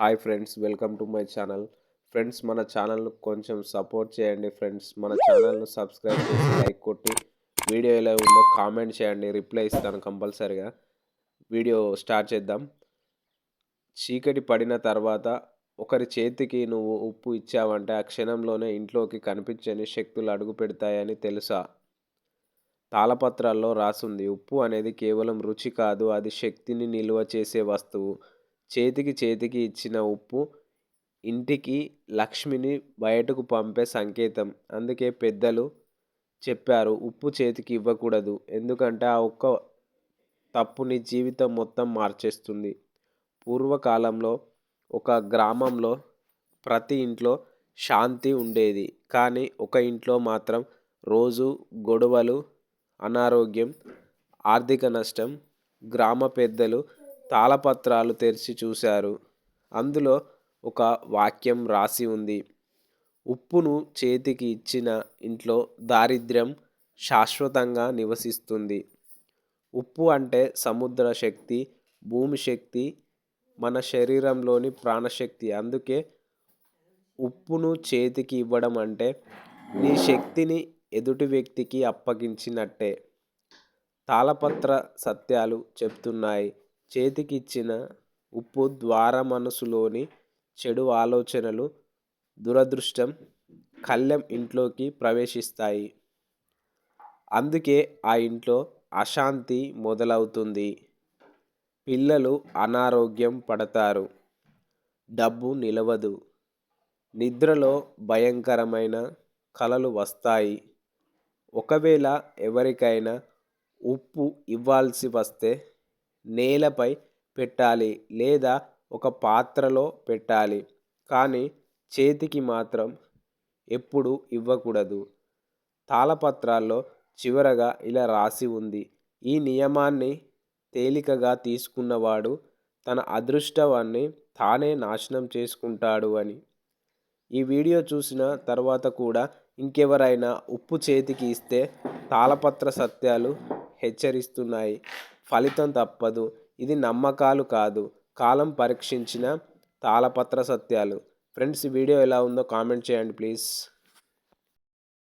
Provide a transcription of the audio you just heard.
Hi friends welcome to my channel. Friends మన ఛానల్ను కొంచెం సపోర్ట్ చేయండి ఫ్రెండ్స్. మన ఛానల్ను సబ్స్క్రైబ్ చేసి లైక్ కొట్టి వీడియో ఎలా ఉందో కామెంట్ చేయండి. రిప్లై ఇస్తాను కంపల్సరిగా. వీడియో స్టార్ట్ చేద్దాం. చీకటి పడిన తర్వాత ఒకరి చేతికి నువ్వు ఉప్పు ఇచ్చావంటే ఆ క్షణంలోనే ఇంట్లోకి కనిపించని శక్తులు అడుగు పెడతాయని తెలుసా? తాళపత్రాల్లో రాసుంది. ఉప్పు అనేది కేవలం రుచి కాదు అది శక్తిని నిల్వ చేసే వస్తువు. చేతికి చేతికి ఇచ్చిన ఉప్పు ఇంటికి లక్ష్మిని బయటకు పంపే సంకేతం. అందుకే పెద్దలు చెప్పారు ఉప్పు చేతికి ఇవ్వకూడదు. ఎందుకంటే ఆ ఒక్క తప్పు నీ జీవితం మొత్తం మార్చేస్తుంది. పూర్వకాలంలో ఒక గ్రామంలో ప్రతి ఇంట్లో శాంతి ఉండేది. కానీ ఒక ఇంట్లో మాత్రం రోజు గొడవలు అనారోగ్యం ఆర్థిక నష్టం గ్రామ పెద్దలు తాళపత్రాలు తెరిచి చూశారు. అందులో ఒక వాక్యం రాసి ఉంది. ఉప్పును చేతికి ఇచ్చిన ఇంట్లో దారిద్ర్యం శాశ్వతంగా నివసిస్తుంది. ఉప్పు అంటే సముద్ర శక్తి భూమి శక్తి మన శరీరంలోని ప్రాణశక్తి. అందుకే ఉప్పును చేతికి ఇవ్వడం అంటే నీ శక్తిని ఎదుటి వ్యక్తికి అప్పగించినట్టే. తాళపత్ర సత్యాలు చెప్తున్నాయి. చేతికిచ్చిన ఉప్పు ద్వారా మనసులోని చెడు ఆలోచనలు దురదృష్టం కళ్ళెం ఇంట్లోకి ప్రవేశిస్తాయి. అందుకే ఆ ఇంట్లో అశాంతి మొదలవుతుంది. పిల్లలు అనారోగ్యం పడతారు. డబ్బు నిలవదు. నిద్రలో భయంకరమైన కలలు వస్తాయి. ఒకవేళ ఎవరికైనా ఉప్పు ఇవ్వాల్సి వస్తే నేలపై పెట్టాలి లేదా ఒక పాత్రలో పెట్టాలి. కానీ చేతికి మాత్రం ఎప్పుడు ఇవ్వకూడదు. తాళపత్రాల్లో చివరగా ఇలా రాసి ఉంది. ఈ నియమాన్ని తేలికగా తీసుకున్నవాడు తన అదృష్టవాన్ని తానే నాశనం చేసుకుంటాడు అని. ఈ వీడియో చూసిన తర్వాత కూడా ఇంకెవరైనా ఉప్పు చేతికి ఇస్తే తాళపత్ర సత్యాలు హెచ్చరిస్తున్నాయి. ఫలితం తప్పదు. ఇది నమ్మకాలు కాదు. కాలం పరీక్షించిన తాళపత్ర సత్యాలు. ఫ్రెండ్స్ ఈ వీడియో ఎలా ఉందో కామెంట్ చేయండి ప్లీజ్.